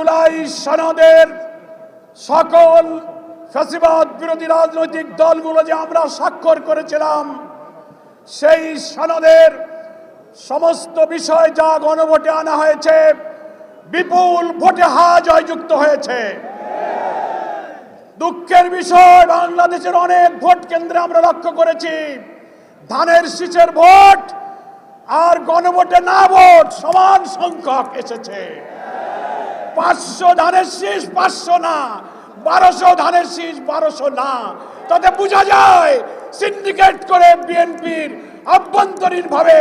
জুলাই সনদের সকল ফ্যাসিবাদ বিরোধী রাজনৈতিক দলগুলো যে আমরা স্বাক্ষর করেছিলাম, সেই সনদের সমস্ত বিষয় যা গণভোটে আনা হয়েছে, বিপুল ভোটে হা জয়যুক্ত হয়েছে। দুঃখের বিষয়, বাংলাদেশের অনেক ভোট কেন্দ্রে আমরা লক্ষ্য করেছি, ধানের শীষের ভোট আর গণভোটে না ভোট, সমান সংখ্যক এসেছে। পাঁচশো ধানের শীষ পাঁচশো না, বারোশো ধানের শীষ বারোশো না। তাতে বোঝা যায় সিন্ডিকেট করে বিএনপির আভ্যন্তরীণ ভাবে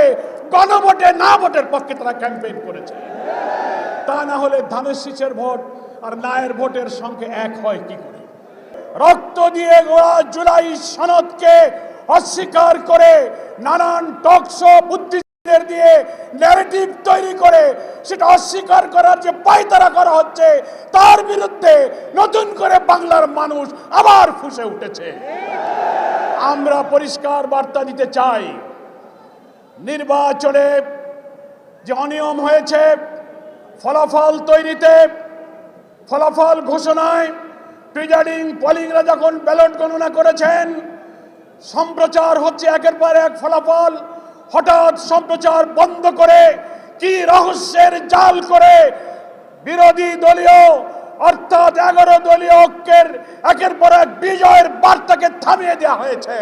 গণভোটে না ভোটের পক্ষে তারা ক্যাম্পেইন করেছে। তা না হলে ধানের শীষের ভোট আর নায়ের ভোটের সঙ্গে এক হয় কি করে? রক্ত দিয়ে গোড়া জুলাই সনদকে অস্বীকার করে নানান টকশো বুদ্ধিজীবীদের দিয়ে ন্যারেটিভ তৈরি করে, সেটা অস্বীকার করার যে পায়তারা করা হচ্ছে, তার বিরুদ্ধে নতুন করে বাংলার মানুষ আবার ফুসে উঠেছে। আমরা পরিষ্কার বার্তা দিতে চাই, নির্বাচনে যে অনিয়ম হয়েছে, ফলাফল তৈরিতে, ফলাফল ঘোষণায় প্রিজাইডিং পলিংরা যখন ব্যালট গণনা করেছেন, সম্প্রচার হচ্ছে একের পর এক ফলাফল হঠাৎ সম্প্রচার বন্ধ করে, কি রহস্যের জাল করে বিরোধী দলীয়, অর্থাৎ এগারো দলীয় ঐক্যের একের পর এক বিজয়ের বার্তাকে থামিয়ে দেওয়া হয়েছে।